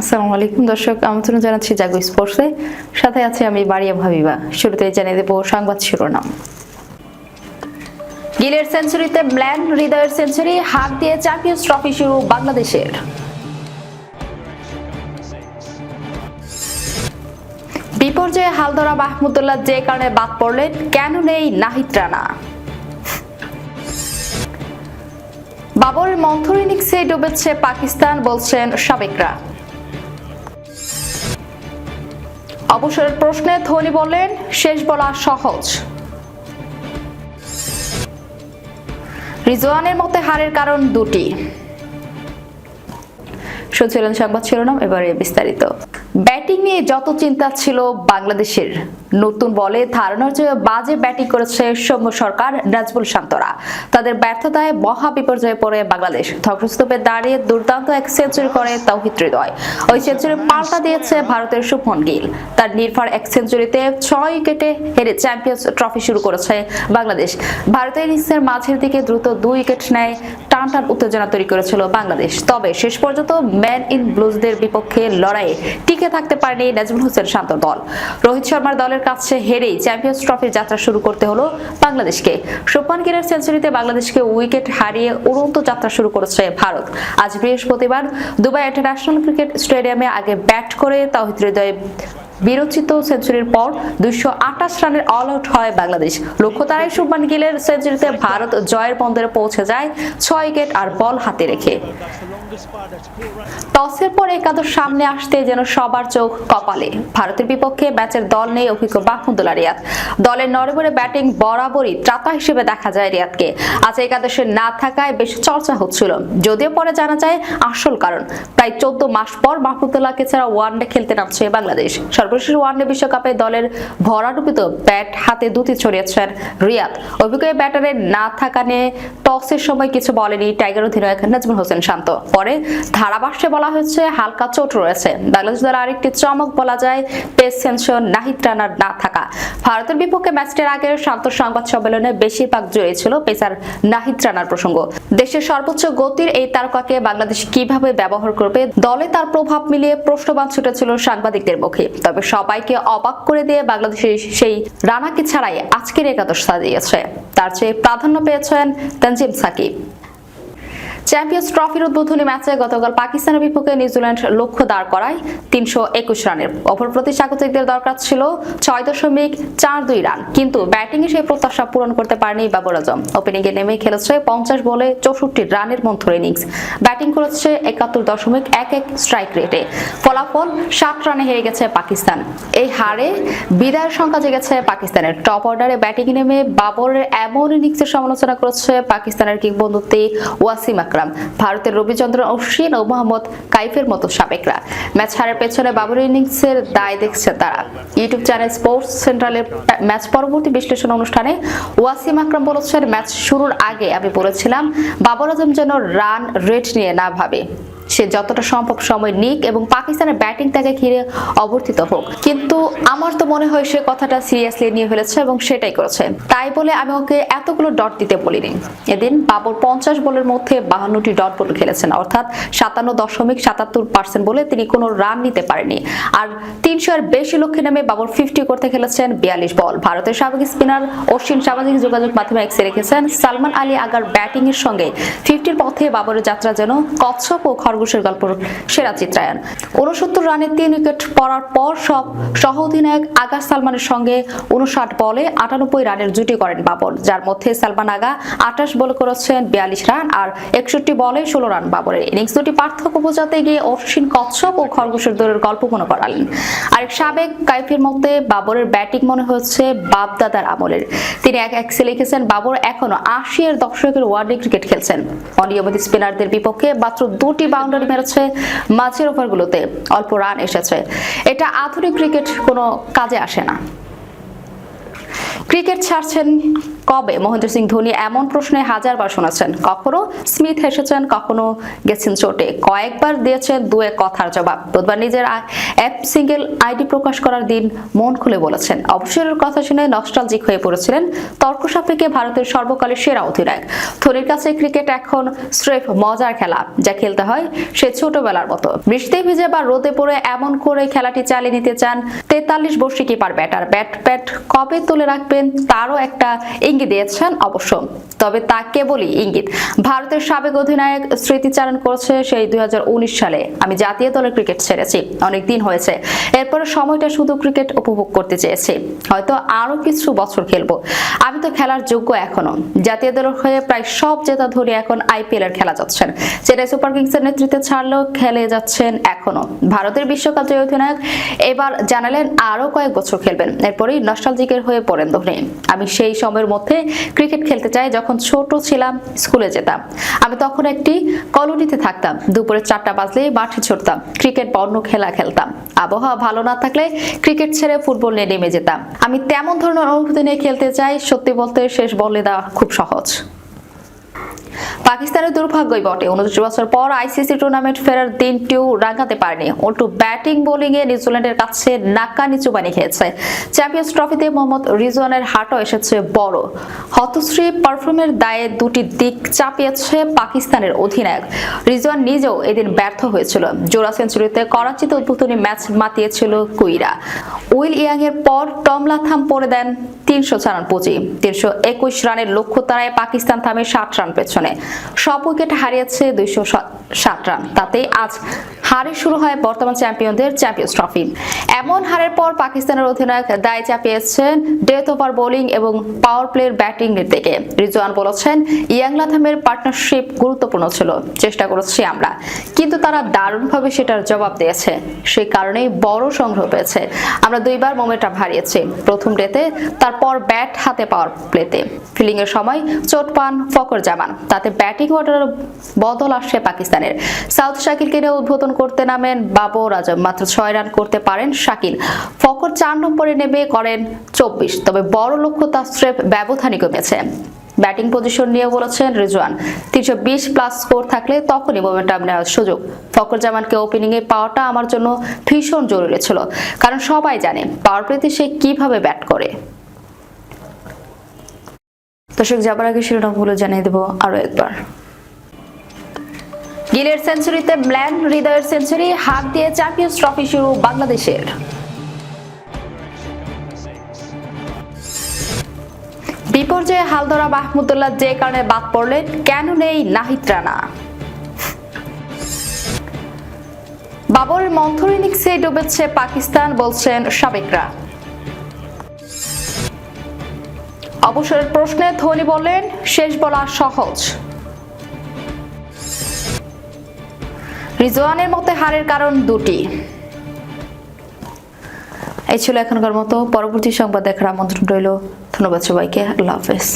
আসসালামু আলাইকুম দর্শক, আমন্ত্রণ জানাচ্ছি জাগো স্পোর্টসে। সাথে আছে আমি বাড়িয়া ভাবিবা। শুরুতে জানিয়ে দেবো সংবাদ শিরোনাম। গিলের সেঞ্চুরিতে ম্ল্যান হৃদয়ের সেঞ্চুরি হাত দিয়ে চ্যাম্পিয়ন্স ট্রফি শুরু বাংলাদেশের। বিপর্যয়ে হাল ধরা মাহমুদুল্লাহ যে কারণে বাদ পড়লেন, কেন নেই নাহিদ রানা? বাবরের মন্থর ইনিংসে ডুবেছে পাকিস্তান, বলছেন সাবেকরা। অবসরের প্রশ্নে ধোনি বললেন, শেষ বলা সহজ। রিজওয়ানের মতে হারের কারণ দুটি। শুনছিলেন সংবাদ শিরোনাম, এবারে বিস্তারিত। ব্যাটিং নিয়ে যত চিন্তা ছিল বাংলাদেশের। নতুন বলে ধারণার চেয়ে বাজে ব্যাটিং করেছে সৌম্য সরকার নাজবুল শান্তরা। তাদের ব্যর্থতায় মহা বিপর্যয়ে পড়ে বাংলাদেশ। ধ্বংসস্তূপে দাঁড়িয়ে দুর্দান্ত এক সেঞ্চুরি করে তৌহিদ হৃদয়। ওই সেঞ্চুরি পাল্টা দিয়েছে ভারতের শুভমন গিল। তার নির্ভর এক সেঞ্চুরিতে ছয় উইকেটে হেরে চ্যাম্পিয়ন্স ট্রফি শুরু করেছে বাংলাদেশ। ভারতের ইনিংসের মাঝের দিকে দ্রুত দুই উইকেট নেয় টান টান উত্তেজনা তৈরি করেছিল বাংলাদেশ। তবে শেষ পর্যন্ত ম্যান ইন ব্লুজদের বিপক্ষে লড়াইয়ে টিকে থাকতে পারেনি নাজমুল হোসেন শান্ত দল। রোহিত শর্মার দলের কাছে হেরেই চ্যাম্পিয়ন্স ট্রফির যাত্রা শুরু করতে হলো বাংলাদেশকে। শুভমান গিলের সেঞ্চুরিতে বাংলাদেশকে উইকেট হারিয়ে উড়ন্ত যাত্রা শুরু করেছে ভারত। আজ বৃহস্পতিবার দুবাই ইন্টারন্যাশনাল ক্রিকেট স্টেডিয়ামে আগে ব্যাট করে তাহিদ হৃদয় বিরচিত সেঞ্চুরির পর দুইশো আঠাশ রানের অল আউট হয় বাংলাদেশ। লক্ষ্য তারাই শুভমান গিলের সেঞ্চুরিতে ভারত জয়ের বন্দরে পৌঁছে যায়, ছয় উইকেট আর বল হাতে রেখে। টসের পর একাদশ সামনে আসতে যেন সবার চোখ কপালে। ভারতের বিপক্ষে ম্যাচের দল নেই অভিজ্ঞ মাহমুদুল্লাহ রিয়াদ। দলের নরবরে ব্যাটিং বরাবরই ত্রাতা হিসেবে দেখা যায় রিয়াদকে। আজ একাদশে না থাকায় বেশ চর্চা হচ্ছিল। যদিও পরে জানা যায় আসল কারণ। প্রায় চোদ্দ মাস পর মাহমুদুল্লাহকে ছাড়া ওয়ানডে খেলতে নামছে বাংলাদেশ। সর্বশেষ ওয়ানডে বিশ্বকাপে দলের ভরাডুবিত ব্যাট হাতে দুটি ছড়িয়েছেন রিয়াদ। অভিজ্ঞ ব্যাটারের না থাকা নিয়ে টসের সময় কিছু বলেনি টাইগার অধিনায়ক নাজমুল হোসেন শান্ত। পরে ধারাভাষ্যে বলা হয়েছে, হালকা চোট রয়েছে। বাংলাদেশ আরেকটি চমক বলা যায় পেস সেন্সর নাহিদ রানার না থাকা। ভারতের বিপক্ষে ম্যাচটির আগে শান্ত সংবাদ সম্মেলনে বেশিরভাগ জড়িয়ে ছিল পেসার নাহিদ রানার প্রসঙ্গ। দেশের সর্বোচ্চ গতির এই তারকাকে বাংলাদেশ কীভাবে ব্যবহার করবে, দলে তার প্রভাব মিলিয়ে প্রশ্নবান ছুটেছিল সাংবাদিকদের মুখে। তবে সবাইকে অবাক করে দিয়ে বাংলাদেশের সেই রানাকে ছাড়াই আজকের একাদশ সাজিয়েছে। তার চেয়ে প্রাধান্য পেয়েছেন তানজিম সাকিব। চ্যাম্পিয়ন্স ট্রফির উদ্বোধনী ম্যাচে গতকাল পাকিস্তানের বিপক্ষে নিউজিল্যান্ড লক্ষ্য দাঁড় করায় তিনশো একুশ রানের। অপর প্রতি স্বাগতিকদের দরকার ছিল ছয় দশমিক চার দুই রান। কিন্তু ব্যাটিংয়ে সেই প্রত্যাশা পূরণ করতে পারেনি বাবর আজম। ওপেনিং এ নেমে খেলেছে পঞ্চাশ বলে চৌষট্টি রানের মন্থর ইনিংস। ব্যাটিং করেছে একাত্তর দশমিক এক এক স্ট্রাইক রেটে। ফলাফল সাত রানে হেরে গেছে পাকিস্তান। এই হারে বিদায়ের সংখ্যা জেগেছে পাকিস্তানের। টপ অর্ডারে ব্যাটিং নেমে বাবরের এমন ইনিংসের সমালোচনা করেছে পাকিস্তানের কিংবদন্তি ওয়াসিম আকরাম। ভারতের রবিচন্দ্রন অশ্বিন ও মোহাম্মদ কাইফের মতো সাবেকরা। ম্যাচ হারের পেছনে বাবর ইনিংসের দায় দেখছে তারা। ইউটিউব চ্যানেল স্পোর্টস সেন্ট্রালের ম্যাচ পরবর্তী বিশ্লেষণ অনুষ্ঠানে ওয়াসিম আকরাম বলেছেন, ম্যাচ শুরুর আগে আমি বলেছিলাম, বাবর আজম যেন রান রেট নিয়ে না ভাবে। সে যতটা সম্ভব সময় নিক এবং পাকিস্তানের ব্যাটিং তাকে ঘিরে অবর্তিত হোক। কিন্তু আমার তো মনে হয় সে কথাটা সিরিয়াসলি নিয়ে ফেলেছে এবং সেটাই করেছে। তাই বলে আমি ওকে এতগুলো ডট দিতে বলিনি। এদিন বাবর পঞ্চাশ বলের মধ্যে বাহান্নটি ডট বল খেলেছেন। অর্থাৎ সাতান্ন দশমিক সাতাত্তর পার্সেন্ট বলে তিনি কোনো রান নিতে পারেনি আর তিনশো এর বেশি লক্ষ্যে নেমে বাবর ফিফটি করতে খেলেছেন বিয়াল্লিশ বল। ভারতের সাবেক স্পিনার অশ্বিন সামাজিক যোগাযোগ মাধ্যমে এক্সে রেখেছেন। সালমান আলী আগার ব্যাটিং এর সঙ্গে ফিফটির পথে বাবরের যাত্রা যেন কচ্ছপ ও খরগোশের গল্প, সেরা চিত্রায়ন উনসত্তর রানে তিন উইকেট পড়ার পর সব সহ অধিনায়ক আগা সালমানের সঙ্গে উনষাট বলে আটানব্বই রানের জুটি করেন বাবর, যার মধ্যে সালমান আগা আঠাশ বল করেছেন বিয়াল্লিশ রান আর একষট্টি বলে ষোলো রান বাবরের। ইনিংস দুটি পার্থক্য বোঝাতে গিয়ে অশ্বিন কচ্ছপ ও খরগোশের দৌড়ের গল্প মনে করালেন। আরেক সাবেক কাইফের মধ্যে বাবরের ব্যাটিং মনে হচ্ছে বাপদাদার আমলের। তিনি এক এক্সে লিখেছেন, বাবর এখনও আশি এর দশকের ওয়ানডে ক্রিকেট খেলছেন। অনিয়মিত স্পিনারদের বিপক্ষে মাত্র দুটি বাউন্ডারি মেরেছে মাঝের ওভারগুলোতে। অল্প রান এসেছে। এটা আধুনিক ক্রিকেট কোনো কাজে আসে না। ক্রিকেট ছাড়ছেন কবে? মহেন্দ্র সিং ধোনি এমন প্রশ্নে হাজারবার শুনেছেন। কখনো স্মিথ হেসেছেন, কখনো গেছেন চোটে। কয়েকবার দিয়েছেন দু এক কথার জবাব। বুধবার নিজের অ্যাপ সিঙ্গেল আইডি প্রকাশ করার দিন মন খুলে বলেছেন। অবসরের কথা শুনে নস্টালজিক হয়ে পড়েছিলেন তর্ক সাপেক্ষে ভারতের সর্বকালের সেরা অধিনায়ক। ধোনির কাছে ক্রিকেট এখন স্রেফ মজার খেলা, যা খেলতে হয় সে ছোটবেলার মতো। বৃষ্টিতে ভিজে বা রোদে পড়ে এমন করে খেলাটি চালিয়ে নিতে চান তেতাল্লিশ বর্ষী কিপার ব্যাটার। ব্যাট প্যাট কবে তুলে রাখবেন তারও একটা ইঙ্গিত দিয়েছেন অবশ্য। তবে তা কেবলই ইঙ্গিত। ভারতের সাবেক অধিনায়ক স্মৃতিচারণ করেছে সেই দুই সালে। আমি জাতীয় দলের ক্রিকেট ছেড়েছি। অনেক দিন হয়েছে। এরপরে সময়টা শুধু ক্রিকেট উপভোগ করতে চেয়েছি। হয়তো আরও কিছু বছর খেলব। আমি তো খেলার যোগ্য এখনও। জাতীয় দলের হয়ে প্রায় সব জেতা ধরে এখন আইপিএল এর খেলা যাচ্ছেন। চেন্নাই সুপার কিংসের নেতৃত্বে ছাড়লেও খেলে যাচ্ছেন এখনও। ভারতের বিশ্বকাপ জয়ী অধিনায়ক এবার জানালেন আরও কয়েক বছর খেলবেন। এরপরই নস্টালজিকের হয়ে পড়েন ধোনি আমি সেই সময়ের মধ্যে ক্রিকেট খেলতে চাই, যখন ছোট ছিলাম, স্কুলে যেতাম। আমি তখন একটি কলোনিতে থাকতাম। দুপুরে চারটা বাজলে মাঠে ছুটতাম। ক্রিকেট বা অন্য খেলা খেলতাম। আবহাওয়া ভালো না থাকলে ক্রিকেট ছেড়ে ফুটবল নিয়ে নেমে যেতাম। আমি তেমন ধরনের অনুভূতি নিয়ে খেলতে চাই, সত্যি বলতে শেষ বলে দেওয়া খুব সহজ। পাকিস্তানের দুর্ভাগ্যই বটে। উনত্রিশ বছর পর আইসিসি টুর্নামেন্ট ফেরার দিনটিও রাঙাতে পারেনি। উল্টো ব্যাটিং, বোলিং এ নিউজিল্যান্ডের কাছে নাকা নিচু বানিয়ে খেয়েছে। চ্যাম্পিয়ন্স ট্রফিতে মোহাম্মদ রিজওয়ানের হাটও এসেছে বড়। হতশ্রী পারফর্মের দায়ে দুটি দিক চাপিয়েছে পাকিস্তানের অধিনায়ক। রিজওয়ান নিজেও এদিন ব্যর্থ হয়েছিল। জোড়া সেঞ্চুরিতে করাচিতে উদ্বোধনী ম্যাচ মাতিয়েছিল কুইরা। উইল ইয়াং এর পর টমলাথাম পড়ে দেন তিনশো চারানপঁচি তিনশো একুশ রানের লক্ষ্য তারায় পাকিস্তান থামে ষাট রান পেছনে সব উইকেট হারিয়েছে দুইশো ষাট রান। তাতে আজ হারে শুরু হয় বর্তমান চ্যাম্পিয়নদের চ্যাম্পিয়ন্স ট্রফি। এমন হারের পর পাকিস্তানের অধিনায়ক দায় চাপিয়েছেন ডেথ ওভার বোলিং এবং পাওয়ার প্লের ব্যাটিং এর দিকে রিজওয়ান বলেছেন ইয়াং লাথামের পার্টনারশিপ গুরুত্বপূর্ণ ছিল। চেষ্টা করেছি আমরা। কিন্তু তারা দারুণভাবে সেটার জবাব দিয়েছে। সেই কারণেই বড় সংগ্রহ পেয়েছে। আমরা দুইবার মোমেন্টাম হারিয়েছি। প্রথম ডেতে, তারপর ব্যাট হাতে পাওয়ার প্লেতে। ফিল্ডিং এর সময় চোট পান ফকর জামান তাতে ব্যাটিং অর্ডার বদল আসছে পাকিস্তানের। সাউথ শাকিলকে নিয়ে উদ্বোধন করতে নামেন বাবর আজম। মাত্র ছয় রান করতে পারেন শাকিল। ফকর চার নম্বরে নেমে করেন চব্বিশ। তবে বড় লক্ষ্য তার স্রেফ ব্যবধানই কমেছে। ব্যাটিং পজিশন নিয়ে বলেছেন রিজওয়ান। তিনশো বিশ প্লাস স্কোর থাকলে তখনই মোমেন্টাম নেওয়ার সুযোগ। ফকর জামানকে ওপেনিং এ পাওয়াটা আমার জন্য ভীষণ জরুরি ছিল। কারণ সবাই জানে, পাওয়ার প্লেতে সে কীভাবে ব্যাট করে। দর্শক, যাবার আগে শিরোনামগুলো জানিয়ে দেবো আরও একবার। গিলের সেঞ্চুরিতে ম্ল্যান হৃদয়ের সেঞ্চুরি, হাত দিয়ে চ্যাম্পিয়ন্স ট্রফি শুরু বাংলাদেশের। বিপর্যয়ে হালধরা মাহমুদুল্লাহ যে কারণে বাদ পড়লেন, কেন নেই নাহিদ রানা? বাবরের মন্থর ইনিংসে ডুবেছে পাকিস্তান, বলছেন সাবেকরা। অবসরের প্রশ্নে ধোনি বলেন শেষ বলা সহজ। রিজওয়ানের মতে হারের কারণ দুটি। এই ছিল এখনকার মতো। পরবর্তী সংবাদ দেখার আমন্ত্রণ রইল। ধন্যবাদ সবাইকে। আল্লাহ হাফেজ।